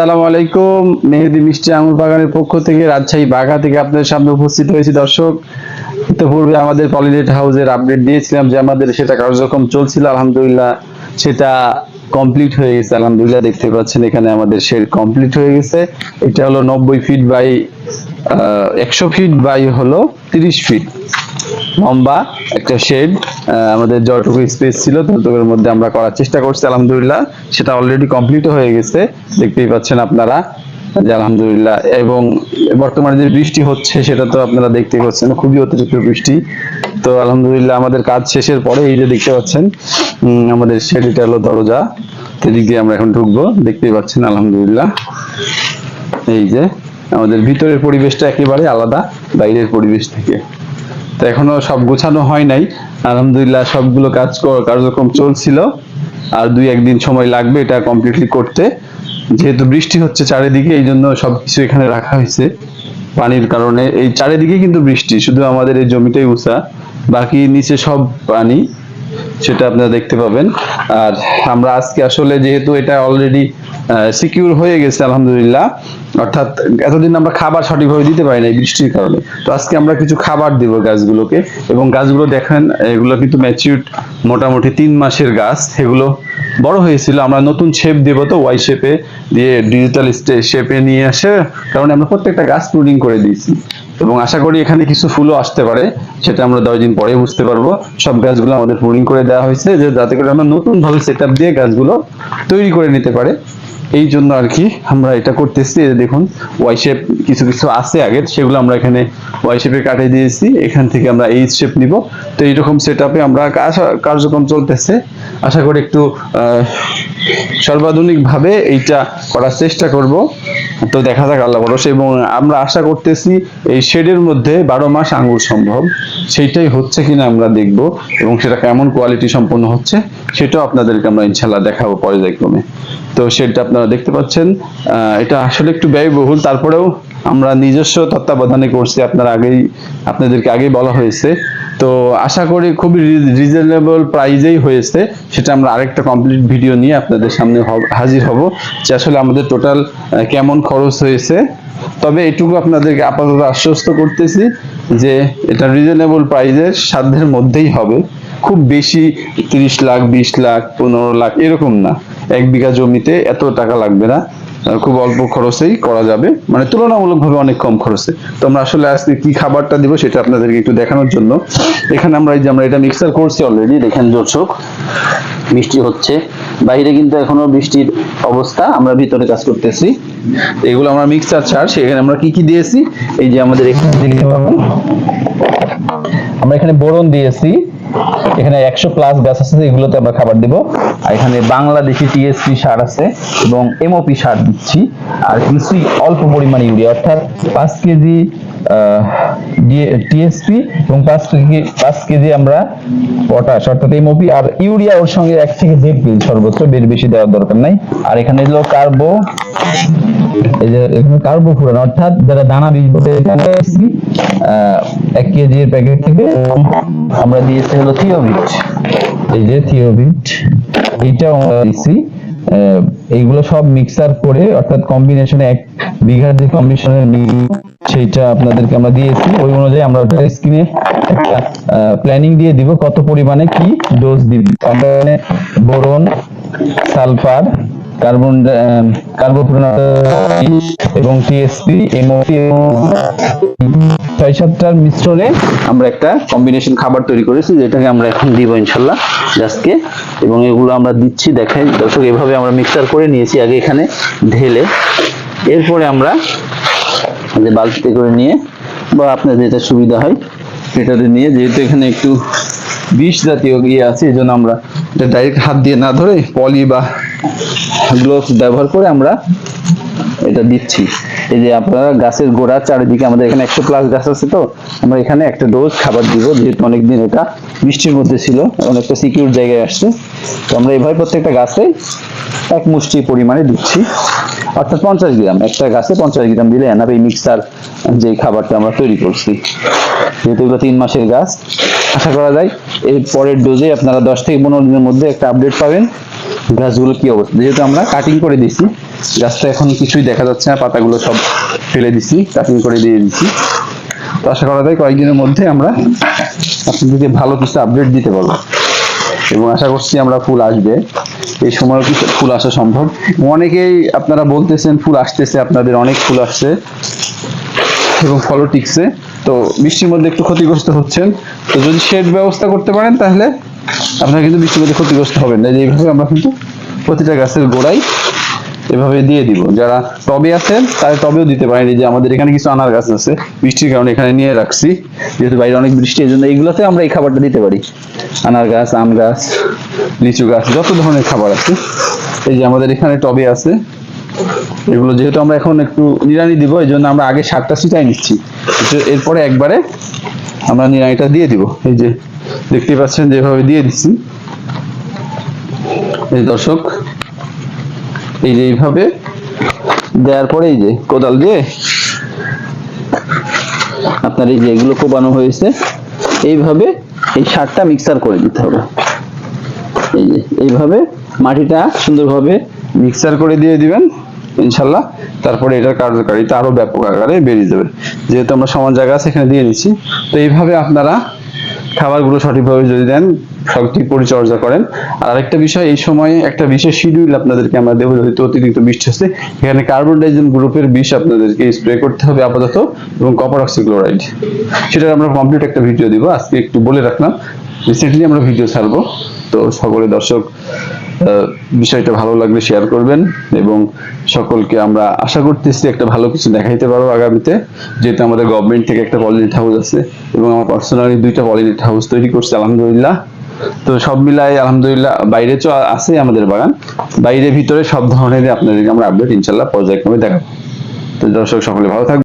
আসসালামু আলাইকুম। মেহেদি মিষ্টি আঙুর বাগানের পক্ষ থেকে রাজশাহী বাঘা থেকে আপনাদের সামনে উপস্থিত হয়েছি। দর্শক, ইতিপূর্বে আমাদের পলিনেট হাউসের আপডেট দিয়েছিলাম যে আমাদের সেটা কার্যক্রম চলছিল, আলহামদুলিল্লাহ সেটা কমপ্লিট হয়ে গেছে। আলহামদুলিল্লাহ দেখতে পাচ্ছেন এখানে আমাদের শেড কমপ্লিট হয়ে গেছে। এটা হলো নব্বই ফিট বাই একশো ফিট বাই হলো তিরিশ ফিট লম্বা একটা শেড আমাদের যতটুকু স্পেস ছিল ততটুকুর মধ্যে আমরা করার চেষ্টা করছি, আলহামদুলিল্লাহ। সেটা অলরেডি কমপ্লিট হয়ে গেছে, দেখতেই পাচ্ছেন আপনারা। যে আলহামদুলিল্লাহ, এবং বর্তমানে যে বৃষ্টি হচ্ছে, সেটা তো আপনারা দেখতেই পাচ্ছেন, খুবই অতিরিক্ত বৃষ্টি। তো আলহামদুলিল্লাহ, আমাদের কাজ শেষের পরে, এই যে দেখতে পাচ্ছেন আমাদের এটা হলো দরজা সেদিক দিয়ে আমরা এখন ঢুকবো, দেখতেই পাচ্ছেন, আলহামদুলিল্লাহ। এই যে, আমাদের ভিতরের পরিবেশটা একেবারে আলাদা, বাইরের পরিবেশ থেকে। তো এখনও সব গোছানো হয় নাই। আলহামদুলিল্লাহ সবগুলো কাজ কার্যক্রম চলছিল। আর দুই একদিন সময় লাগবে এটা কমপ্লিটলি করতে। যেহেতু বৃষ্টি হচ্ছে চারিদিকে, এই জন্য সবকিছু এখানে রাখা হয়েছে পানির কারণে। এই চারিদিকে কিন্তু বৃষ্টি, শুধু আমাদের এই জমিটাই উঁচা বাকি নিচে সব পানি, সেটা আপনারা দেখতে পাবেন। আর আমরা আজকে আসলে যেহেতু এটা অলরেডি সিকিউর হয়ে গেছে, আলহামদুলিল্লাহ। অর্থাৎ এতদিন আমরা খাবার সঠিকভাবে দিতে পারি না বৃষ্টির কারণে। তো আজকে আমরা কিছু খাবার দিব গাছগুলোকে এবং গাছগুলো দেখেন, এগুলো কিন্তু ম্যাচিউড মোটামুটি তিন মাসের গাছ। এগুলো বড় হয়েছিল, আমরা নতুন শেপ দেব তো ওয়াই শেপে দিয়ে ডিজিটাল শেপে নিয়ে আসে কারণ আমরা প্রত্যেকটা গাছ প্রুনিং করে দিয়েছি। এবং আশা করি এখানে কিছু ফুলও আসতে পারে, সেটা আমরা দশ দিন পরে বুঝতে পারব। সব গাছগুলো আমাদের প্রুনিং করে দেওয়া হয়েছে, যে যাতে করে আমরা নতুন ভাবে সেট দিয়ে গাছগুলো তৈরি করে নিতে পারে। এই জন্য আর কি আমরা এটা করতেছি দেখুন ওয়াই শেপ কিছু কিছু আছে আগের সেগুলো আমরা এখানে ওয়াই শেপে কাটে দিয়েছি এখান থেকে আমরা এইচ শেপ নিব। তো এইরকম সেট আপে আমরা কার্যক্রম চলতেছে। আশা করি একটু আহ, সর্বাধুনিক ভাবে এইটা করার চেষ্টা করব। তো দেখা যাক আল্লাহ ভরসা। এবং আমরা আশা করতেছি এই শেডের মধ্যে বারো মাস আঙুর সম্ভব। সেইটাই হচ্ছে কিনা আমরা দেখব এবং সেটা কেমন কোয়ালিটি সম্পন্ন হচ্ছে সেটাও আপনাদেরকে আমরা ইনশাল্লাহ দেখাবো পর্যায়ক্রমে। তো শেডটা আপনারা দেখতে পাচ্ছেন। এটা আসলে একটু ব্যয়বহুল। তারপরেও আমরা নিজস্ব তত্ত্বাবধানে করছি। আপনারা আগেই, আপনাদেরকে আগেই বলা হয়েছে। তো আশা করি খুবই রিজনেবল প্রাইজেই হয়েছে। সেটা আমরা আরেকটা কমপ্লিট ভিডিও নিয়ে আপনাদের সামনে হাজির হব। যে আসলে আমাদের টোটাল কেমন খরচ হয়েছে। তবে এটুকু আপনাদেরকে আপাতত আশ্বস্ত করতেছি যে এটা রিজনেবল প্রাইজের সাধ্যের মধ্যেই হবে। খুব বেশি তিরিশ লাখ, বিশ লাখ, পনেরো লাখ, এরকম না। এক বিঘা জমিতে এত টাকা লাগবে না। খুব অল্প খরচেই করা যাবে। মানে তুলনামূলকভাবে অনেক কম খরচে। তো আমরা আসলে আজকে কি খাবারটা দিব সেটা আপনাদেরকে একটু দেখানোর জন্য। এখানে আমরা এই যে আমরা এটা মিক্সার করছি অলরেডি দেখেন দর্শক, বৃষ্টি হচ্ছে। বাইরে কিন্তু এখনও বৃষ্টির অবস্থা, আমরা ভিতরে কাজ করতেছি। এগুলো আমরা মিক্সার চার সেখানে আমরা কি কি দিয়েছি? এই যে আমাদের এখানে আমরা এখানে বোরন দিয়েছি। এখানে একশো প্লাস গাছ আছে, এগুলোতে আমরা খাবার দিব। আর এখানে বাংলাদেশি টিএসপি সার আছে এবং এমওপি সার দিচ্ছি। আর কিছু অল্প পরিমাণে ইউরিয়া অর্থাৎ পাঁচ কেজি টিএসপি এবং পাঁচ কেজি পাঁচ কেজি আমরা পটাশ, অর্থাৎ এমওপি আর ইউরিয়া ওর সঙ্গে এক থেকে দেড় কেজি সর্বোচ্চ বের বেশি দেওয়ার দরকার নাই। আর এখানে হলো কার্বো এখানে কার্বো ফুরান, অর্থাৎ যারা দানা বীজ এক কেজির প্যাকেট থেকে আমরা দিয়েছি হলো থিওবিট। এই যে থিওবিট, এইটাও আমরা এইগুলো সব মিক্সার করে, অর্থাৎ কম্বিনেশনে এক বিঘার যে কম্বিনেশনের সেইটা আপনাদেরকে আমরা দিয়েছি। ওই অনুযায়ী আমরা ওটা স্ক্রিনে একটা প্ল্যানিং দিয়ে দিব কত পরিমাণে কি ডোজ দিব। আমরা বোরন সালফার কার্বন কার্বোফ্লোরান এবং টিএসপি এমওপি ছয় সাতটার মিশ্রণে আমরা একটা কম্বিনেশন খাবার তৈরি করেছি, যেটাকে আমরা এখন দিব ইনশাল্লাহ গাছকে এবং এগুলো আমরা দিচ্ছি দেখেন দর্শক, এভাবে আমরা মিক্সার করে নিয়েছি আগে এখানে ঢেলে। এরপরে আমরা যে বালতিতে করে নিয়ে বা আপনার যেটা সুবিধা হয়, সেটাতে নিয়ে যেহেতু এখানে একটু বিষ জাতীয় ইয়ে আছে, এই জন্য আমরা এটা ডাইরেক্ট হাত দিয়ে না ধরে পলি বা গ্লোভস ব্যবহার করে আমরা এটা দিচ্ছি। এই যে আপনারা গাছের গোড়া চারিদিকে আমাদের এখানে একশো প্লাস গাছ আছে তো, আমরা এখানে একটা ডোজ খাবার দিব, যেহেতু অনেকদিন এটা বৃষ্টির মধ্যে ছিল, অনেকটা সিকিউর জায়গায় আসছে। তো আমরা এইভাবে প্রত্যেকটা গাছে এক মুষ্টি পরিমাণে দিচ্ছি। অর্থাৎ পঞ্চাশ গ্রাম, একটা গাছে পঞ্চাশ গ্রাম দিলে এনাফ এই মিক্সার যে খাবারটা আমরা তৈরি করছি। যেহেতু এগুলো তিন মাসের গাছ, আশা করা যায় এর পরের ডোজে আপনারা দশ থেকে পনেরো দিনের মধ্যে একটা আপডেট পাবেন। গাছগুলো কি অবস্থা? যেহেতু আমরা কাটিং করে দিছি গাছটা এখন কিছুই দেখা যাচ্ছে না, পাতাগুলো সব ফেলে দিছি কাটিং করে দিয়ে দিচ্ছি তো আশা করা যায় কয়েকদিনের মধ্যে আমরা আপনাদেরকে ভালো কিছু আপডেট দিতে পারব। এবং আশা করছি আমরা ফুল আসবে। এই সময়ও কিছু ফুল আসা সম্ভব? অনেকেই আপনারা বলতেছেন ফুল আসতেছে, আপনাদের অনেক ফুল আসছে। এবং ফলও টিকছে। তো বৃষ্টির মধ্যে একটু ক্ষতিগ্রস্ত হচ্ছেন। তো যদি শেড ব্যবস্থা করতে পারেন, তাহলে আপনারা কিন্তু বৃষ্টির মধ্যে ক্ষতিগ্রস্ত হবেন না। যে এইভাবে আমরা কিন্তু প্রতিটা গাছের গোড়ায় এভাবে দিয়ে দিব। যারা টবে আছে তারা টবেও দিতে পারেন। যে আমাদের এখানে কিছু আনার গাছ আছে, বৃষ্টির কারণে এখানে নিয়ে রাখছি। যেহেতু বাইরে অনেক বৃষ্টি, এই জন্য এইগুলোতে আমরা এই খাবারটা দিতে পারি। আনার গাছ, আম গাছ, লিচু গাছ, যত ধরনের খাবার আছে। এই যে আমাদের এখানে টবে আছে। এগুলো যেহেতু আমরা এখন একটু নিড়ানি দিব, এই জন্য আমরা আগে সারটা ছিটাই নিচ্ছি। এরপরে একবারে আমরা নিড়ানিটা দিয়ে দিব। এই যে দেখতে পাচ্ছেন যেভাবে দিয়ে দিচ্ছি। এই দর্শক এই যে এইভাবে দেওয়ার পরে এই যে কোদাল দিয়ে আপনার এই যে এগুলো কোবানো হয়েছে, এইভাবে এই সারটা মিক্সার করে দিতে হবে। এই যে এইভাবে মাটিটা সুন্দরভাবে মিক্সার করে দিয়ে দিবেন, ইনশাল্লাহ। তারপরে এটার কার্যকারিতা আরও ব্যাপক আকারে বেরিয়ে যাবে। যেহেতু আমরা সমান জায়গা আছে এখানে দিয়ে নিচ্ছি তো এইভাবে আপনারা খাবারগুলো সঠিকভাবে যদি দেন, সঠিক পরিচর্যা করেন। আর আরেকটা বিষয়, এই সময়ে একটা বিশেষ শিডিউল আপনাদেরকে আমরা দেবো যদি অতিরিক্ত বৃষ্টি আসে এখানে কার্বন ডাইজেন গ্রুপের বিষ আপনাদেরকে স্প্রে করতে হবে আপাতত, এবং কপার অক্সিক্লোরাইড সেটা আমরা কমপ্লিট একটা ভিডিও দিব, আজকে একটু বলে রাখলাম। রিসেন্টলি আমরা ভিডিও ছাড়বো, তো সকলে দর্শক বিষয়টা ভালো লাগলে শেয়ার করবেন এবং সকলকে আমরা আশা করতেছি একটা ভালো কিছু দেখাইতে পারব আগামীতে। যেহেতু আমাদের গভর্নমেন্ট থেকে একটা পলিনেট হাউস আছে এবং আমার পার্সোনালি দুইটা পলিনেট হাউস তৈরি করছে, আলহামদুলিল্লাহ। তো সব মিলাই আলহামদুলিল্লাহ বাইরে তো আছে আমাদের বাগান। বাইরে ভিতরে সব ধরনের আপনাদেরকে আমরা আপডেট ইনশাল্লাহ পর্যায়ক্রমে দেখাবো। তো দর্শক সকলে ভালো থাকবেন।